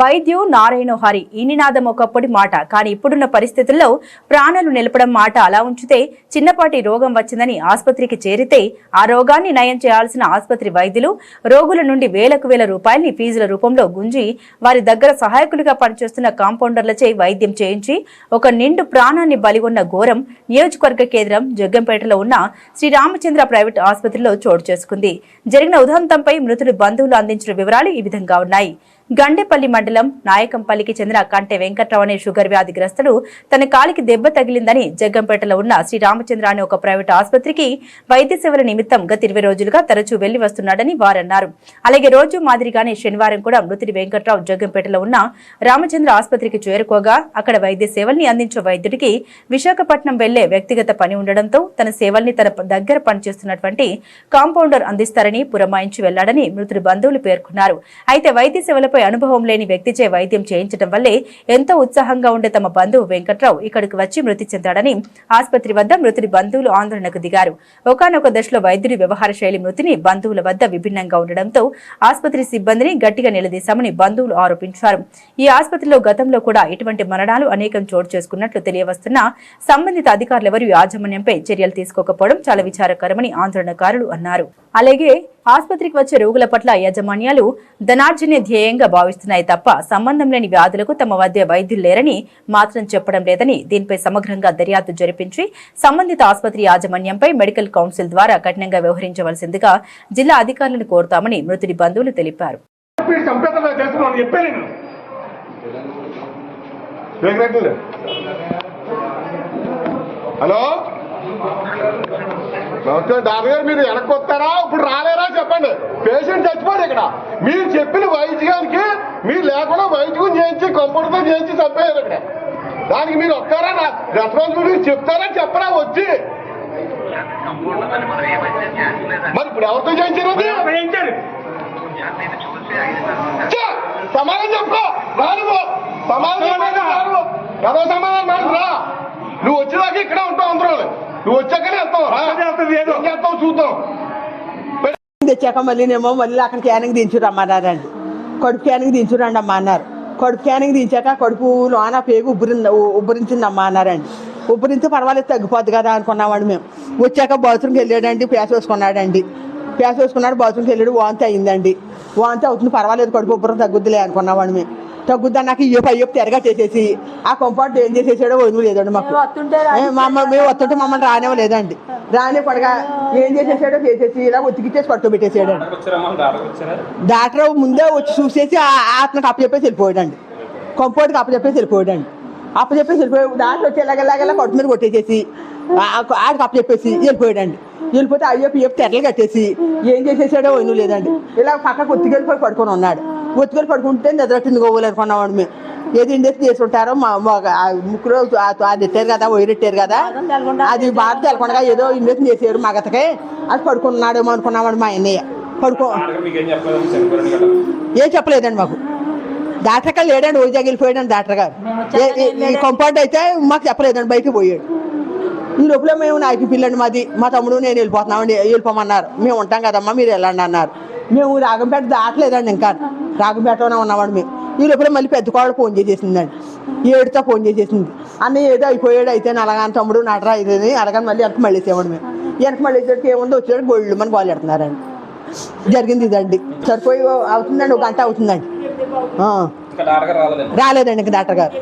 వైద్యు నారాయణ హరి ఈ నినాదం ఒకప్పటి మాట. కానీ ఇప్పుడున్న పరిస్థితుల్లో ప్రాణాలు నిలపడం మాట అలా ఉంచితే చిన్నపాటి రోగం వచ్చిందని ఆసుపత్రికి చేరితే ఆ రోగాన్ని నయం చేయాల్సిన ఆసుపత్రి వైద్యులు రోగుల నుండి వేలకు వేల రూపాయల్ని ఫీజుల రూపంలో గుంజి వారి దగ్గర సహాయకులుగా పనిచేస్తున్న కాంపౌండర్లచే వైద్యం చేయించి ఒక నిండు ప్రాణాన్ని బలిగొన్న ఘోరం నియోజకవర్గ కేంద్రం జగ్గంపేటలో ఉన్న శ్రీ రామచంద్ర ప్రైవేట్ ఆసుపత్రిలో చోటు చేసుకుంది. జరిగిన ఉదంతంపై మృతుడి బంధువులు అందించిన వివరాలు ఈ విధంగా ఉన్నాయి. గండేపల్లి మండలం నాయకంపల్లికి చెందిన కంటె వెంకట్రావు అనే షుగర్ వ్యాధిగ్రస్తుడు తన కాలికి దెబ్బ తగిలిందని జగ్గంపేటలో ఉన్న శ్రీ రామచంద్ర అనే ఒక ప్రైవేట్ ఆసుపత్రికి వైద్య సేవల నిమిత్తం గత ఇరవై రోజులుగా తరచూ వెళ్ళి వస్తున్నాడని వారన్నారు. అలాగే రోజు మాదిరిగానే శనివారం కూడా మృతుడి వెంకట్రావు జగ్గంపేటలో ఉన్న రామచంద్ర ఆసుపత్రికి చేరుకోగా అక్కడ వైద్య సేవల్ని అందించే వైద్యుడికి విశాఖపట్నం వెళ్ళే వ్యక్తిగత పని ఉండడంతో తన సేవల్ని తన దగ్గర పనిచేస్తున్నటువంటి కాంపౌండర్ అందిస్తారని పురమాయించి వెళ్ళాడని మృతుడి బంధువులు పేర్కొన్నారు. అయితే వైద్య సేవలపై అనుభవం లేని వ్యక్తిచే వైద్యం చేయించడం వల్లే ఎంతో ఉత్సాహంగా ఉండే తమ బంధువు వెంకట్రావు ఇక్కడికి వచ్చి మృతి చెందాడని ఆసుపత్రి వద్ద మృతుడి బంధువులు ఆందోళనకు దిగారు. ఒకనొక దశలో వైద్యుడి వ్యవహార శైలి మృతిని బంధువుల వద్ద విభిన్నంగా ఉండడంతో ఆసుపత్రి సిబ్బందిని గట్టిగా నిలదీశామని బంధువులు ఆరోపించారు. ఈ ఆసుపత్రిలో గతంలో కూడా ఇటువంటి మరణాలు అనేకం చోటు చేసుకున్నట్లు తెలియవస్తున్నా సంబంధిత అధికారులెవరూ యాజమాన్యంపై చర్యలు తీసుకోకపోవడం చాలా విచారకరమని ఆందోళనకారులు అన్నారు. అలాగే ఆసుపత్రికి వచ్చే రోగుల పట్ల యాజమాన్యాలు ధనార్జనే ధ్యేయంగా భావిస్తున్నాయి తప్ప సంబంధం లేని వ్యాధులకు తమ వద్ద వైద్యులు లేరని మాత్రం చెప్పడం లేదని దీనిపై సమగ్రంగా దర్యాప్తు జరిపించి సంబంధిత ఆసుపత్రి యాజమాన్యంపై మెడికల్ కౌన్సిల్ ద్వారా కఠినంగా వ్యవహరించవలసిందిగా జిల్లా అధికారులను కోరుతామని మృతుడి బంధువులు తెలిపారు. హలో? డాక్టర్ గారు మీరు వెనక్కి వస్తారా ఇప్పుడు రాలేరా చెప్పండి. పేషెంట్ చచ్చిపోడు ఇక్కడ. మీరు చెప్పిన వైద్యానికి మీరు లేకుండా వైద్యం చేయించి కంప్యూటర్తో చేయించి చంపేయారు ఇక్కడ. దానికి మీరు వస్తారా నా రెస్పాన్సిబిలిటీ చెప్తారా చెప్పరా వచ్చి? మరి ఇప్పుడు ఎవరితో చేయించారు! సమాధానం చెప్పు. రాను సమాధానం రాను ఏదో సమాధానం రా నువ్వు వచ్చేదాకా ఇక్కడే ఉంటావు అందరూ. నువ్వు వచ్చాకనే వెళ్తావు. రా. ఏం చేస్తావు చూద్దాం. తెచ్చాక మళ్ళీనేమో మళ్ళీ అక్కడ క్యానింగ్ దించు రమ్మన్నారండి కడుపు క్యానింగ్ దించురండి అమ్మ అన్నారు. కడుపు క్యానింగ్ దించాక కడుపు లోన పేగు ఉబ్బరి ఉబ్బరించింది అమ్మ అన్నారండి ఉబ్బరించి పర్వాలేదు తగ్గిపోద్ది కదా అనుకున్నామండి మేము. వచ్చాక బాత్రూమ్కి వెళ్ళాడండి పేస వేసుకున్నాడండి. పేస వేసుకున్నాడు బాత్రూమ్కి వెళ్ళాడు వాంతి అయిందండి. వాంతి అవుతుంది పర్వాలేదు కడుపు ఉబ్బరం తగ్గుద్దిలే అనుకున్నామండి మేము. తగ్గుద్దా? నాకు ఇయ్యపు అయ్యపు తిరగట్టేసేసి ఆ కంపౌండ్ ఏం చేసేసాడో వదిలి లేదండి మాకు. ఏ, మమ్మ మేము వస్తుంటే మమ్మల్ని రానివ్వలేదండి. రాని పడగా ఏం చేసేసాడో చేసేసి ఇలా ఉతికిచ్చేసి పట్టుబెట్టేసాడండి డాక్టర్ ముందే వచ్చి చూసేసి ఆ- అతనికి అప్పచెప్పేసి వెళ్ళిపోయాడండి. కంపౌండ్కి అప్పచెప్పేసి వెళ్ళిపోయాడండి. అప్పచెప్పేసి వెళ్ళిపోయి డాక్టర్ వచ్చి ఎలాగెలాగెలా కొట్టు మీద కొట్టేసేసి ఆడికి అప్పచెప్పేసి వెళ్ళిపోయాడండి. వెళ్ళిపోతే అయ్యప్ప చెప్పి తెరలు కట్టేసి ఏం చేసేసాడో వదిలి లేదండి. ఇలా పక్కకు ఒత్తికెళ్ళిపోయి పడుకొని ఉన్నాడు. ఒత్తికెళ్ళి పడుకుంటే నిద్రట్టింది గోవులు అనుకున్నామండి మేము. ఏది ఇండస్ట్రీ చేసి ఉంటారో మా మా- ముక్కులో అది ఎట్టారు కదా వైరెట్టారు కదా అది బాగా తెలకుండా ఏదో ఇండస్ట్రీ చేసారు మగతకే అది పడుకున్నాడేమో అనుకున్నామండి మా అన్నయ్య పడుకో. ఏం చెప్పలేదండి మాకు. డాక్టర్ గారు లేడండి వైజాగ్ వెళ్ళిపోయాడండి డాక్టర్ గారు. కంపౌండ్ అయితే మాకు చెప్పలేదండి బయటకు పోయాడు. ఈ లోపల మేము నాయకు పిల్లండి మాది. మా తమ్ముడు నేను వెళ్ళిపోతున్నామండి వెళ్ళిపోమన్నారు. మేము ఉంటాం కదమ్మా మీరు వెళ్ళండి అన్నారు. మేము రాగంపేట దాటలేదండి ఇంకా. రాగంపేటలోనే ఉన్నామండి మేము. ఈ లోపల మళ్ళీ పెద్ద కోడలు ఫోన్ చేసేసిందండి. ఏడుతో ఫోన్ చేసేసింది. అన్న ఏదో అయిపోయాడు అయితే నలగాని తమ్ముడు నటరా ఇది అడగని మళ్ళీ వెనక మళ్ళీ వేసేవాడు మేము. వెనక మళ్ళీ ఏముందో వచ్చాడు గోళ్ళు మన గోళ్ళు పెడుతున్నారండి. జరిగింది ఇదండి. సరిపోయి అవుతుందండి ఒక గంట అవుతుందండి. రాలేదండి ఇంకా డాక్టర్ గారు.